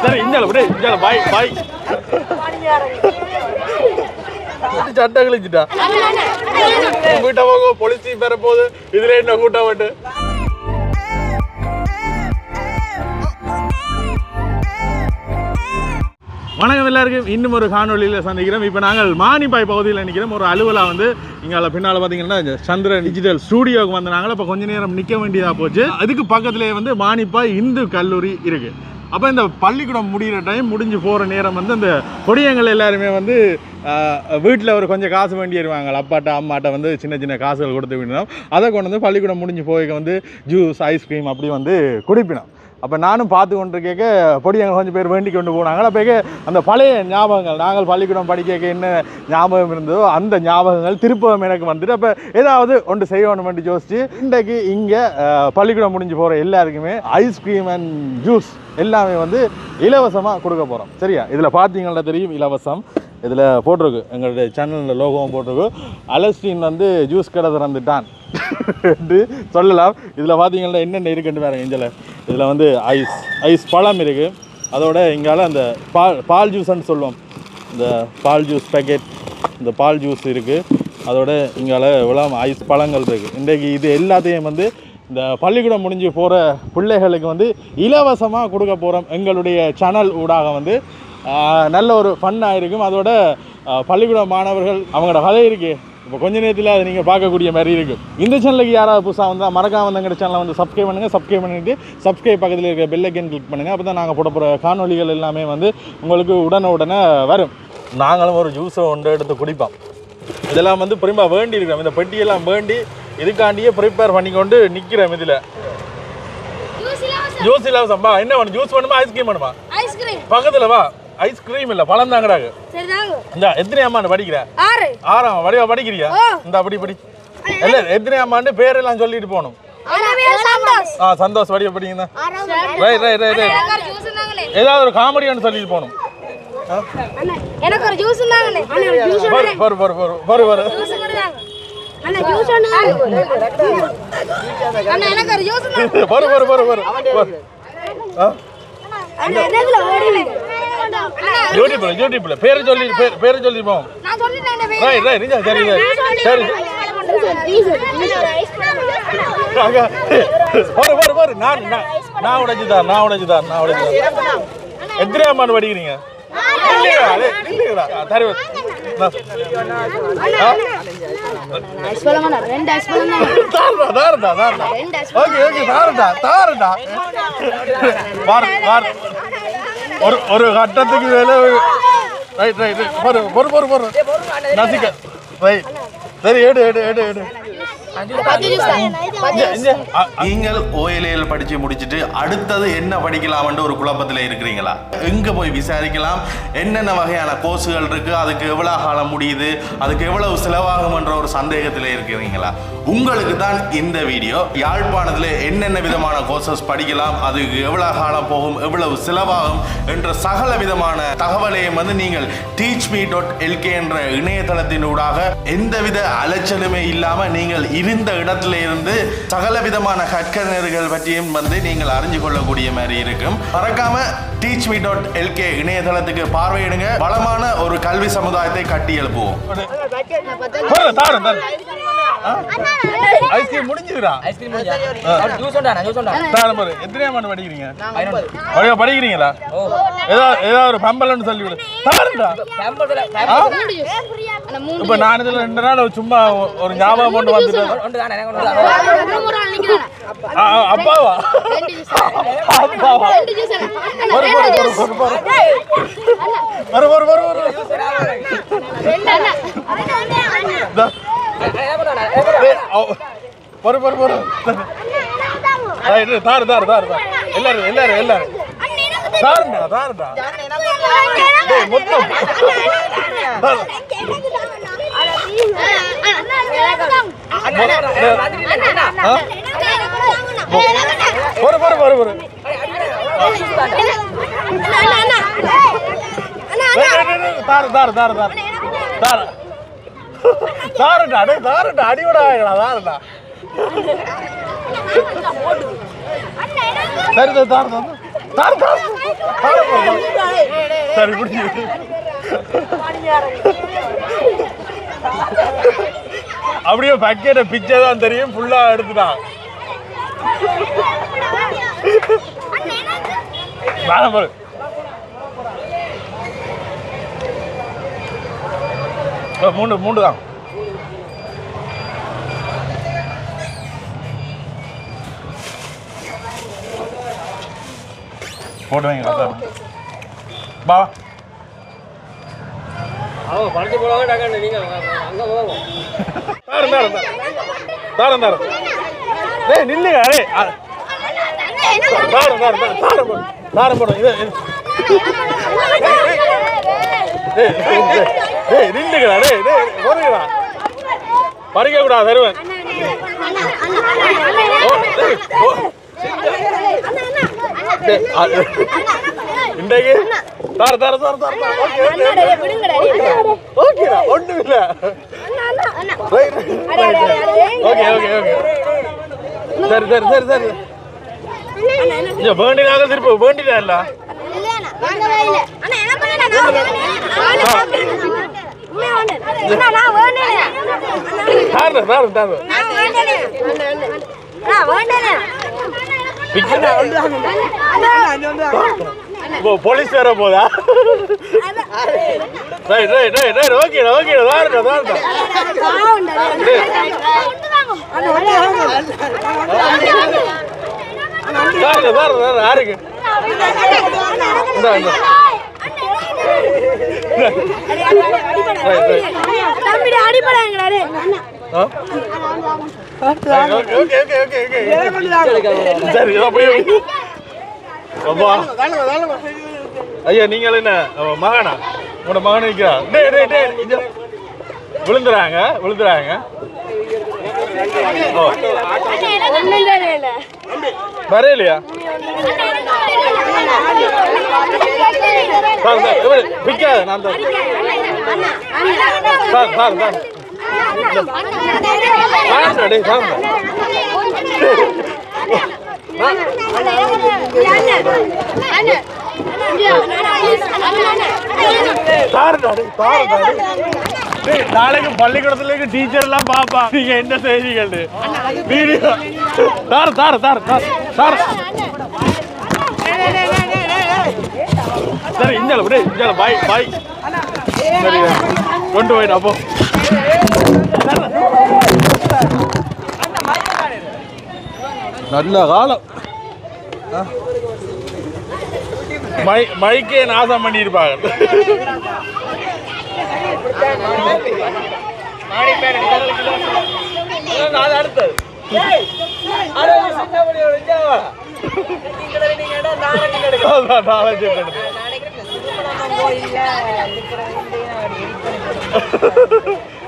சரி இஞ்சால விடு இஞ்சால பாய் பாய் சட்டை கிழிச்சிட்டா வீட்டை போக பொலிசி பெற போகுது. இதுல என்ன கூட்டம் விட்டு வணக்கம் எல்லாருக்கும். இன்னும் ஒரு காணொலியில் சந்திக்கிறோம். இப்போ நாங்கள் மானிப்பாய் பகுதியில் நிற்கிறோம். ஒரு அலுவலாக வந்து இங்கே பின்னால் பார்த்தீங்கன்னா சந்திர டிஜிட்டல் ஸ்டூடியோவுக்கு வந்து இப்போ கொஞ்ச நேரம் நிற்க வேண்டியதாக போச்சு. அதுக்கு பக்கத்துலேயே வந்து மானிப்பாய் இந்து கல்லூரி இருக்குது அப்போ இந்த பள்ளிக்கூடம் முடிகிற டைம் முடிஞ்சு போகிற நேரம் வந்து இந்த கொடியங்கள் எல்லாருமே வந்து வீட்டில் ஒரு கொஞ்சம் காசு வேண்டிடுவாங்க அப்பாட்ட அம்மாட்ட வந்து சின்ன சின்ன காசுகள் கொடுத்து விடணும். அதை கொண்டு வந்து பள்ளிக்கூடம் முடிஞ்சு போய் வந்து ஜூஸ் ஐஸ்கிரீம் அப்படி வந்து குடிப்பினோம். அப்போ நானும் பார்த்து கொண்டு கேட்க பொடியங்க கொஞ்சம் பேர் வேண்டி கொண்டு போனாங்க. அப்போ அந்த பழைய ஞாபகங்கள் நாங்கள் பள்ளிக்கூடம் படிக்க என்ன ஞாபகம் இருந்ததோ அந்த ஞாபகங்கள் திருப்பம் எனக்கு வந்துட்டு அப்போ ஏதாவது ஒன்று செய்யணும்னு யோசிச்சு இன்றைக்கு இங்கே பள்ளிக்கூடம் முடிஞ்சு போகிற எல்லாருக்குமே ஐஸ்கிரீம் அண்ட் ஜூஸ் எல்லாமே வந்து இலவசமாக கொடுக்க போகிறோம் சரியா? இதில் பார்த்தீங்கன்னா தெரியும் இலவசம். இதில் போட்டிருக்கு. எங்களுடைய சேனலில் லோகோவும் போட்டிருக்கு. அலஸ்டின் வந்து ஜூஸ் கடை திறந்துட்டான். என்று சொல்லலாம். இதில் பார்த்தீங்கன்னா என்னென்ன இருக்குன்னு வேறு இதில். இதில் வந்து ஐஸ் ஐஸ் பழம் இருக்குது அதோட இங்கால அந்த பால் பால் ஜூஸ்ன்னு சொல்லுவோம். இந்த பால் ஜூஸ் பேக்கெட் இந்த பால் ஜூஸ் இருக்குது அதோட இங்கால இவ்வளோ ஐஸ் பழங்கள் இருக்குது இன்றைக்கு இது எல்லாத்தையும் வந்து இந்த பள்ளிக்கூடம் முடிஞ்சு போகிற பிள்ளைகளுக்கு வந்து இலவசமாக கொடுக்க போகிறோம் எங்களுடைய சேனல் ஊடாக வந்து நல்ல ஒரு ஃபன்னாக இருக்கும். அதோட பள்ளிக்கூட மாணவர்கள் அவங்களோட கதை இருக்கு. இப்போ கொஞ்ச நேரத்தில் அதை நீங்கள் பார்க்கக்கூடிய மாதிரி இருக்கும் இந்த சேனலுக்கு யாராவது புதுசாக வந்தால் மறக்காம வந்து எங்கள் சேனலை வந்து சப்ஸ்கிரைப் பண்ணுங்கள் சப்ஸ்கிரைப் பண்ணிவிட்டு சப்ஸ்கிரைப் பக்கத்தில் இருக்க பெல் ஐக்கன் கிளிக் பண்ணுங்கள் அப்போ தான் நாங்கள் போட போகிற காணொலிகள் எல்லாமே வந்து உங்களுக்கு உடனே உடனே வரும். நாங்களும் ஒரு ஜூஸை ஒன்று எடுத்து குடிப்போம். இதெல்லாம் வந்து பிரிம்பா வேண்டி இருக்கிறோம். இந்த பெட்டியெல்லாம் வேண்டி இதுக்காண்டியே ப்ரிப்பேர் பண்ணிக்கொண்டு நிற்கிறோம் இதில். ஜூஸ் இலவசம்பா என்ன வேணும்? ஜூஸ் வேணுமா? ஐஸ்கிரீம் வேணுமா? ஐஸ்கிரீம் பக்கத்தில் வா. ஐஸ்கிரீம் இல்ல பழம் தான் கிடாக்கு. இந்த எத்தனை அம்மாண்டு படிக்கிற? ஆறு. ஆறாம் வடிவா படிக்கிறியா? இந்த அப்படி படி. இல்ல எத்தனை அம்மாண்டு பேர் எல்லாம் சொல்லிட்டு போகணும். ஆ சந்தோஷ் வடிவா படிங்க ரைட் ரைட் ரைட் ரைட் ஏதாவது ஒரு காமெடி ஒன்று சொல்லிட்டு போகணும். எனக்கு ஒரு ஜூஸ் தாங்கண்ணே ஜூஸ் பரு பரு பரு பரு பரு அண்ணா ஜூஸ் அண்ணா எனக்கு ஒரு ஜூஸ் பரு பரு பரு பரு அண்ணா என்னதுல ஓடினே யூடியூப்ல யூடியூப்ல பேர் சொல்லி பேரு சொல்லி போவோம் ரைட் ரைட் நிஜா சரி சரி பாரு நான் நான் உடைஞ்சுதான் நான் உடைஞ்சுதான் நான் உடைஞ்சுதான் எத்தனை அம்மான் படிக்கிறீங்க இல்லையா இல்லையா தரு ஓகே ஓகே தாரடா தாரடா வார் ஒரு ஒரு கட்டத்துக்கு மேலே ரைட் ரைட் பொறு பொறு பொறு பொறு நசிக்க. ரைட் சரி எடு எடு எடு எடு. நீங்கள் ஓஎல்ஏஎல் படிச்சு முடிச்சுட்டு அடுத்தது என்ன படிக்கலாம்னு ஒரு குழப்பத்தில் இருக்கிறீங்களா? எங்க போய் விசாரிக்கலாம்? என்னென்ன வகையான கோர்ஸுகள் இருக்கு? அதுக்கு எவ்வளவு காலம் முடியுது? அதுக்கு எவ்வளவு செலவாகும்ன்ற ஒரு சந்தேகத்தில் இருக்கிறீங்களா? உங்களுக்கு தான் இந்த வீடியோ. யாழ்ப்பாணத்தில் என்னென்ன விதமான கோர்சஸ் படிக்கலாம்? அதுக்கு எவ்வளவு காலம் போகும்? எவ்வளவு செலவாகும்? என்ற சகல விதமான தகவலையும் வந்து நீங்கள் டீச் மீ டாட் எல்கே என்ற இணையதளத்தினூடாக எந்தவித அலைச்சலுமே இல்லாம நீங்கள் இருந்த இடத்துல இருந்து சகல விதமான கற்கனர்கள் பற்றியும் வந்து நீங்கள் அறிஞ்சு கொள்ளக்கூடிய மாதிரி இருக்கும். மறக்காம டீச் மீ டாட் எல்கே இணையதளத்துக்கு பார்வையிடுங்க. வளமான ஒரு கல்வி சமுதாயத்தை கட்டி எழுப்புவோம். ஐஸ்கிரீம் முடிஞ்சுதுடா. ஐஸ்கிரீம் முடிஞ்சா? ஜூஸ் உண்டா ஜூஸ் உண்டா? தாரு பாரு எத்தனை ஆண்டு படிக்கிறீங்க? படிக்க படிக்கிறீங்களா? ஏதாவது ஏதாவது ஒரு பம்பலன்னு சொல்லி விடு. தாருடா இப்போ நான் இதில் ரெண்டு நாள் சும்மா ஒரு ஞாபகம் கொண்டு வந்துட்டேன். அப்பாவா? அப்பாவா? வரு வரு வரு வரு வரு. வரு வரு பொறு பொறு பொறு தாரு தாரு தாரு தாரு எல்லாரும் எல்லாரும் எல்லாரும் தாருடா தாருடா டேய் மொத்தம் பொறு பொறு பொறு பொறு தாரு தாரு தாரு தாரு தாரு தாரட்டா அடே தாரட்டா அடியோட ஆயிடா தாரட்டா சரி தார தார. தார தார. சரி பிடிச்சி அப்படியே பக்கெட்டை பிச்சை தான் தெரியும் ஃபுல்லாக எடுத்துட்டான். வேணாம் பாரு மூன்று மூன்று தான். போட்டு வைங்க சார் பா அவன் படத்து போலவே டக்காண்டு நீங்க அங்க போவோம் தாரம் தாரம் தாரம் தாரம் டேய் நில்லுங்க டேய் அ- தாரம் தாரம் தாரம் தாரம் போடு தாரம் போடு இது டேய் நில்லுங்கடா டேய் டேய் போடுங்கடா பறிக்க கூடாது தருவேன் இன்றைக்கு தார தார தார தார. ஓகே ஒண்ணும் இல்ல ஓகே ஓகே ஓகே. சரி சரி சரி சரி. இங்க வேண்டினாக திருப்பி வேண்டினா இல்ல? போலீஸ் வர போதா right right right right அடிப்படாங்களே okay okay okay okay okay. சரி ஐயா நீங்கள் என்ன? மகனா? உங்களோட மகன் நிற்கிறா விழுந்துறாங்க விழுந்துறாங்க. ஓ. வரையிலையா சார் சார் பிக்காது நான் தான் சார் சார் சார். சார் நாளைக்கு பள்ளிக்கூடத்துலேயும் டீச்சர் எல்லாம் பாப்பா. நீங்க என்ன செய்றீங்கள் வீடியோ. தாரு தாரு தாரு தாரு தாரு சரி இஞ்சால விடு இஞ்சால. பாய் பாய். சரி கொண்டு போயிடு அப்போ. நல்ல காலம். மை மைக்கே நாசம் பண்ணியிருப்பாங்க அடுத்தது நீங்க நாளைக்கு நாலஞ்சு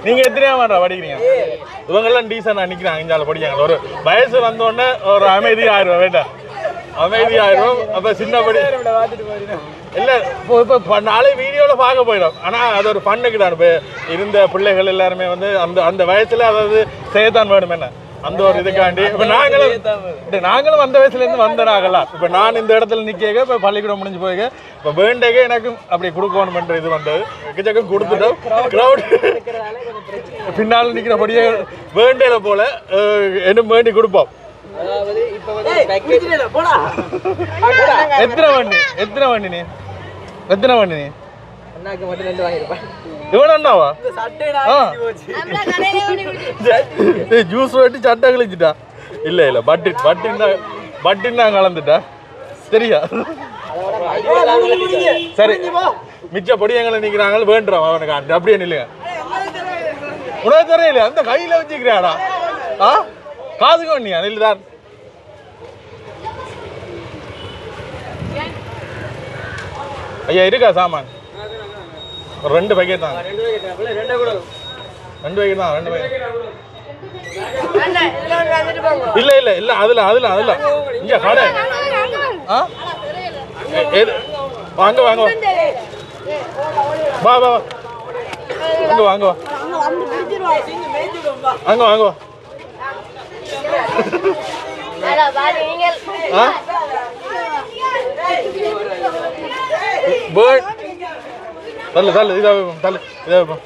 நீங்க எத்தனையா மாட்டா படிக்கிறீங்க? இவங்கெல்லாம் டீசெண்டாக நிற்கிறாங்க நிக்கிறாங்க படிக்காங்க ஒரு வயசு வந்தோடனே ஒரு அமைதி ஆயிரும் வேண்டாம். அமைதி ஆயிரும். சின்னபடி இல்லை இப்போ இப்போ ப- நாளை வீடியோவில் பார்க்க போயிடும். ஆனால் அது ஒரு ஃபன்னுக்கு இப்போ இருந்த பிள்ளைகள் எல்லாருமே வந்து அந்த அந்த வயசில் அதாவது செய்யத்தான் வேணும் என்ன? அந்த ஒரு இதுக்காண்டி. இப்ப நாங்களும் நாங்களும் அந்த வயசுல இருந்து வந்த நாங்களாம் இப்ப நான் இந்த இடத்துல நிக்க இப்ப பள்ளிக்கூடம் முடிஞ்சு போய் இப்ப வேண்டேக எனக்கும் அப்படி கொடுக்கணும்ன்ற இது வந்தது. எக்கச்சக்கம் கொடுத்துட்டோம். கிரௌட் பின்னால் நிக்கிறபடியே வேண்டையில போல அஹ், இன்னும் வேண்டி கொடுப்போம். அதாவது இப்ப வந்து பேக்கேஜ் போடா. எத்தனை வண்டி? எத்தனை வண்டி நீ? எத்தனை வண்டி நீ? அண்ணாக்கு மட்டும் ரெண்டு வாங்கிருப்பேன் இவன் அண்ணாவா சட்டைடா ஆ ஜூஸ் வெட்டி சட்டை கழிச்சிட்டா இல்ல இல்ல பட்டின் பட்டின் தான் பட்டின் தான் கலந்துட்டா சரியா சரி மிச்ச பொடியங்களை நிக்கிறாங்க வேண்டுறோம் அவனுக்கு அந்த அப்படியே நில்லுங்க உனக்கு தெரியல அந்த கையில வச்சுக்கிறாடா ஆ காதுக்கு வண்டியா நில்லுதான் ஐயா இருக்கா சாமான் ரெண்டு பேக்கெட் தான் ரெண்டு பேக்கெட் ரெண்டே கூட ரெண்டு பேக்கெட் தான் ரெண்டு பேக்கெட் இல்ல இல்ல இல்ல அதுல அதுல அதுல இங்க கடை ஆ எ- எது வாங்க வாங்க வா வா வா வாங்க வாங்க வா வாங்க வாங்க வா ஆ பேர்ட் தள்ளு தள்ளு இதாக வைப்போம் தள்ளு இதாக வைப்போம்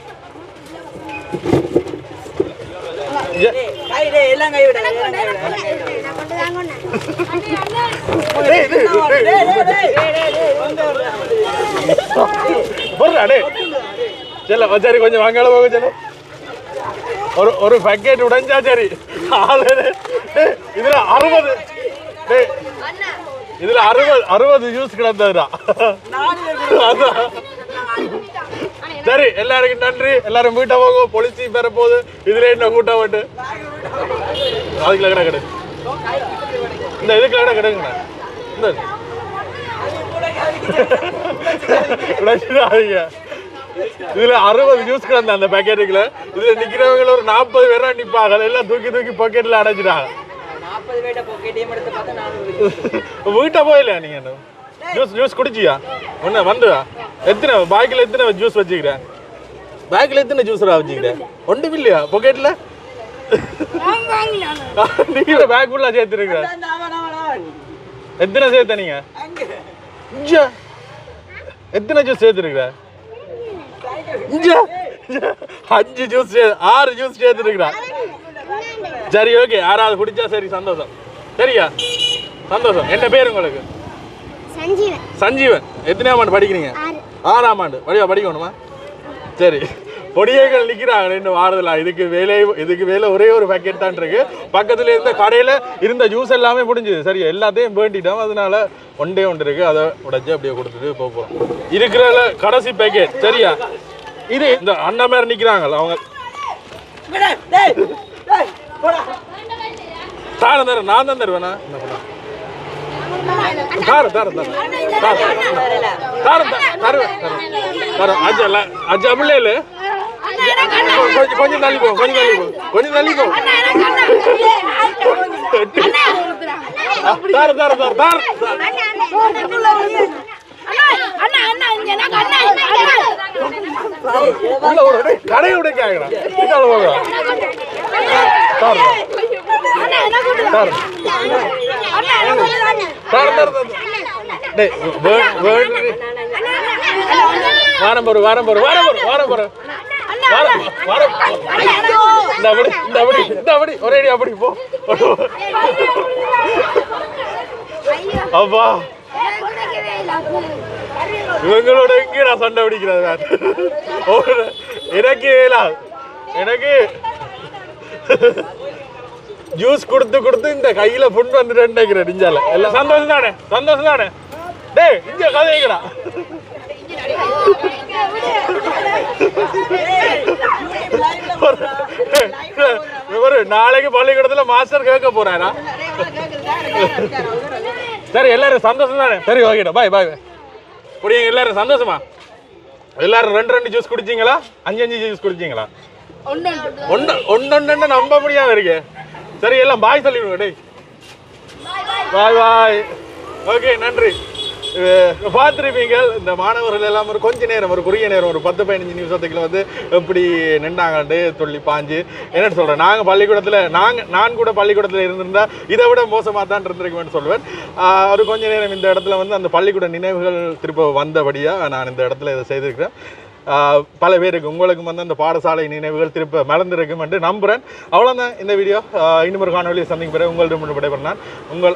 செல்ல சரி கொஞ்சம் வாங்கால போக செல்ல. ஒரு ஒரு பக்கெட் உடைஞ்சா சரி. இதுல அறுபது. இதுல அறுபது அறுபது ஜூஸ் கிடந்ததுடா. சரி எல்லாருக்கும் நன்றி. எல்லாரும் வீட்டை போங்க பொலிச்சி பெற போகுது இதுல என்ன கூட்டம் விட்டு அதுக்குள்ள கடை கடை. இந்த இதுக்குள்ள கடை கிடைக்குண்ணா இந்த இதுல அறுபது ஜூஸ் கிடந்த அந்த பேக்கெட்டுக்குள்ள இதுல நிக்கிறவங்க ஒரு நாற்பது பேரா நிப்பாங்க. எல்லாம் தூக்கி தூக்கி பாக்கெட்ல நானூறு. வீட்டை போயில நீங்க என்ன ஜூஸ் ஜூஸ் குடிச்சியா? ஒண்ணு வந்து எத்தனை பாக்கில் எத்தனை ஜூஸ் வச்சுக்கிறேன் பேக்கில் எத்தனை ஜூஸ்ரா வச்சுக்கிறேன் ஒன்றும் இல்லையா பாக்கெட்ல நீங்க பேக் ஃபுல்லா சேர்த்துருக்க எத்தனை சேர்த்த நீங்க? எத்தனை ஜூஸ் சேர்த்துருக்க அஞ்சு ஜூஸ் ஆறு ஜூஸ் சேர்த்துருக்கா சரி ஓகே யாராவது குடிச்சா சரி சந்தோஷம். சரியா? சந்தோஷம். என்ன பேர் உங்களுக்கு? சஞ்சீவன். சஞ்சீவன். எத்தனையாம் ஆண்டு படிக்கிறீங்க? ஆறு. ஆறாம் ஆண்டு. படிவா படிக்கணுமா? சரி. பொடியைகள் நிக்கிறாங்க. இன்னும் ஆறுதலா இதுக்கு வேலை இதுக்கு வேலை ஒரே ஒரு பேக்கெட் தான் இருக்கு. பக்கத்துல இருந்த கடையில இருந்த ஜூஸ் எல்லாமே முடிஞ்சுது. சரி எல்லாத்தையும் வேண்டிட்டோம். அதனால ஒன்றே ஒன்று இருக்கு. அதை உடைச்சு அப்படியே கொடுத்துட்டு போக போறோம் இருக்கிற கடைசி பேக்கெட் சரியா? இது இந்த அண்ணா மாதிரி நிக்கிறாங்க அவங்க. விட, டேய், டேய், போடா. தாரம் தரேன். நான் தான் தருவேனா? என்ன பண்ண ದಾರ ದಾರ ದಾರ ದಾರ ದಾರ ದಾರ ದಾರ ಅಜ್ಜ கொஞ்சம் தள்ளி கொஞ்சம் தள்ளி கொஞ்சம் தள்ளி போ. தார தார உள்ள ஒரு கடையை விட கேட்கிறேன் தார. வாரம் போற வாரம் போற வாரம் போற வாரம் போற ஒரே அப்படி போ அப்பா இவங்களோட எங்க நான் சண்டை பிடிக்கிறேன் நான் எனக்கு எனக்கு ஜூஸ் கொடுத்து கொடுத்து இந்த கையில புண் வந்துட்டு நினைக்கிறேன் நெஞ்சால. எல்லாம் சந்தோஷம் தானே? சந்தோஷம் தானே? டேய் இங்க கதைங்கடா இவரு நாளைக்கு பள்ளிக்கூடத்துல மாஸ்டர் கேட்க போறாரா? சரி எல்லாரும் சந்தோஷம் தானே? சரி ஓகேடா பாய் பாய் குடிங்க எல்லாரும் சந்தோஷமா? எல்லாரும் ரெண்டு ரெண்டு ஜூஸ் குடிச்சீங்களா? அஞ்சு அஞ்சு ஜூஸ் குடிச்சீங்களா? ஒன்று ஒன்று நம்ப முடியாம இருக்கு. சரி எல்லாம் பாய் சொல்லிடுங்க டேய். பாய் பாய் ஓகே நன்றி. பார்த்துருப்பீங்கள் பார்த்துருப்பீங்க இந்த மாணவர்கள் எல்லாம் ஒரு கொஞ்ச நேரம் ஒரு குறுகிய நேரம் ஒரு பத்து பதினஞ்சு நிமிஷத்துக்குள்ள வந்து எப்படி நின்றாங்கண்டு துள்ளி பாஞ்சு. என்னன்னு சொல்கிறேன் நாங்கள் பள்ளிக்கூடத்தில் நாங்கள் நான் கூட பள்ளிக்கூடத்தில் இருந்திருந்தால் இதை விட மோசமாக தான் இருந்திருக்குமென்னு சொல்லுவேன். ஒரு கொஞ்ச நேரம் இந்த இடத்துல வந்து அந்த பள்ளிக்கூட நினைவுகள் திரும்ப வந்தபடியாக நான் இந்த இடத்துல இதை செய்திருக்கிறேன். பல பேருக்கு உங்களுக்கும் வந்து அந்த பாடசாலை நினைவுகள் திருப்ப மறந்திருக்கும் என்று நம்புகிறேன் அவ்வளோதான் இந்த வீடியோ. இன்னும் ஒரு காணொலியை சந்திக்கும் பிறகு உங்களிடம் விடைபெறேன் நான் உங்கள்